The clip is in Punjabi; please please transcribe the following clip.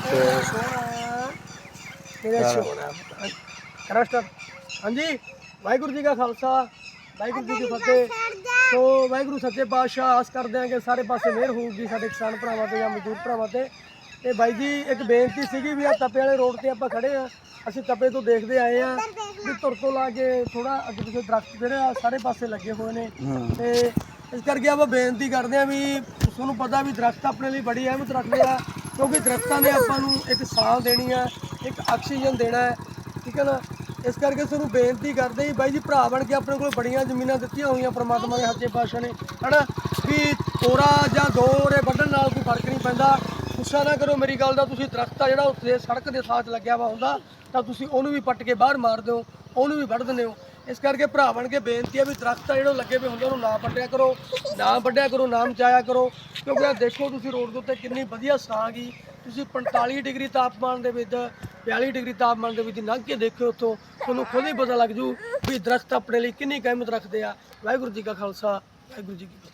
ਸੋਹਣਾ ਮੇਰਾ ਸੋਹਣਾ ਕਰਾ ਸਟਾਰਟ ਹਾਂਜੀ ਵਾਹਿਗੁਰੂ ਜੀ ਕਾ ਖਾਲਸਾ ਵਾਹਿਗੁਰੂ ਜੀ ਕੀ ਫਤਿਹ। ਸੋ ਵਾਹਿਗੁਰੂ ਸੱਚੇ ਪਾਤਸ਼ਾਹ ਆਸ ਕਰਦੇ ਹਾਂ ਕਿ ਸਾਰੇ ਪਾਸੇ ਮਿਹਰ ਹੋਊਗੀ ਸਾਡੇ ਕਿਸਾਨ ਭਰਾਵਾਂ ਤੇ ਜਾਂ ਮਜ਼ਦੂਰ ਭਰਾਵਾਂ ਤੇ। ਤੇ ਬਾਈ ਜੀ ਇੱਕ ਬੇਨਤੀ ਸੀਗੀ ਵੀ ਆ ਤਪੇ ਵਾਲੇ ਰੋਡ ਤੇ ਆਪਾਂ ਖੜੇ ਆ ਅਸੀਂ ਤਪੇ ਤੋਂ ਦੇਖਦੇ ਆਏ ਆ ਵੀ ਧੁਰ ਤੋਂ ਲਾ ਕੇ ਥੋੜਾ ਅੱਗੇ ਪਿੱਛੇ ਦਰਖਤ ਜਿਹੜੇ ਆ ਸਾਰੇ ਪਾਸੇ ਲੱਗੇ ਹੋਏ ਨੇ। ਤੇ ਇਸ ਕਰਕੇ ਆਪਾਂ ਬੇਨਤੀ ਕਰਦੇ ਆ ਵੀ ਤੁਹਾਨੂੰ ਪਤਾ ਵੀ ਦਰਖਤ ਆਪਣੇ ਲਈ ਬੜੀ ਅਹਿਮਤ ਰੱਖਦੇ ਆ। ਕਿਉਂਕਿ ਦਰਖਤਾਂ ਨੇ ਆਪਾਂ ਨੂੰ ਇੱਕ ਸਾਹ ਦੇਣੀ ਹੈ ਇੱਕ ਆਕਸੀਜਨ ਦੇਣਾ ਹੈ, ਠੀਕ ਹੈ ਨਾ? ਇਸ ਕਰਕੇ ਤੁਹਾਨੂੰ ਬੇਨਤੀ ਕਰਦੇ ਹਾਂ ਬਾਈ ਜੀ, ਭਰਾ ਬਣ ਕੇ ਆਪਣੇ ਕੋਲ ਬੜੀਆਂ ਜ਼ਮੀਨਾਂ ਦਿੱਤੀਆਂ ਹੋਈਆਂ ਪ੍ਰਮਾਤਮਾ ਦੇ ਹੱਥੇ ਪਾਸ਼ਾ ਨੇ, ਹਨਾ? ਵੀ ਤੋਰਾ ਜਾਂ ਦੋਰੇ ਵੱਢਣ ਨਾਲ ਕੋਈ ਫ਼ਰਕ ਨਹੀਂ ਪੈਂਦਾ। ਗੁੱਸਾ ਨਾ ਕਰੋ ਮੇਰੀ ਗੱਲ ਦਾ, ਤੁਸੀਂ ਦਰਖਤ ਆ ਜਿਹੜਾ ਉੱਥੇ ਸੜਕ ਦੇ ਸਾਥ ਲੱਗਿਆ ਵਾ ਹੁੰਦਾ, ਤਾਂ ਤੁਸੀਂ ਉਹਨੂੰ ਵੀ ਪੱਟ ਕੇ ਬਾਹਰ ਮਾਰ ਦਿਓ, ਉਹਨੂੰ ਵੀ ਵੱਢ ਦਿੰਦੇ ਹੋ। ਇਸ ਕਰਕੇ ਭਰਾ ਬਣ ਕੇ ਬੇਨਤੀ ਹੈ ਵੀ ਦਰਖਤ ਆ ਜਿਹੜਾ ਲੱਗੇ ਪਏ ਹੁੰਦੇ ਉਹਨੂੰ ਨਾ ਵੱਢਿਆ ਕਰੋ, ਨਾ ਵੱਢਿਆ ਕਰੋ, ਨਾ ਮਚਾਇਆ ਕਰੋ। ਕਿਉਂਕਿ ਆ ਦੇਖੋ ਤੁਸੀਂ ਰੋਡ ਦੇ ਉੱਤੇ ਕਿੰਨੀ ਵਧੀਆ ਸਾਂ ਗਈ ਤੁਸੀਂ 45 ਡਿਗਰੀ ਤਾਪਮਾਨ ਦੇ ਵਿੱਚ 42 ਡਿਗਰੀ ਤਾਪਮਾਨ ਦੇ ਵਿੱਚ ਲੰਘ ਕੇ ਦੇਖਿਓ ਉੱਥੋਂ, ਤੁਹਾਨੂੰ ਖੁਦ ਹੀ ਪਤਾ ਲੱਗ ਜੂ ਵੀ ਦਰਖਤ ਆਪਣੇ ਲਈ ਕਿੰਨੀ ਅਹਿਮੀਅਤ ਰੱਖਦੇ ਆ। ਵਾਹਿਗੁਰੂ ਜੀ ਕਾ ਖਾਲਸਾ, ਵਾਹਿਗੁਰੂ ਜੀ ਕੀ ਫਤਿਹ।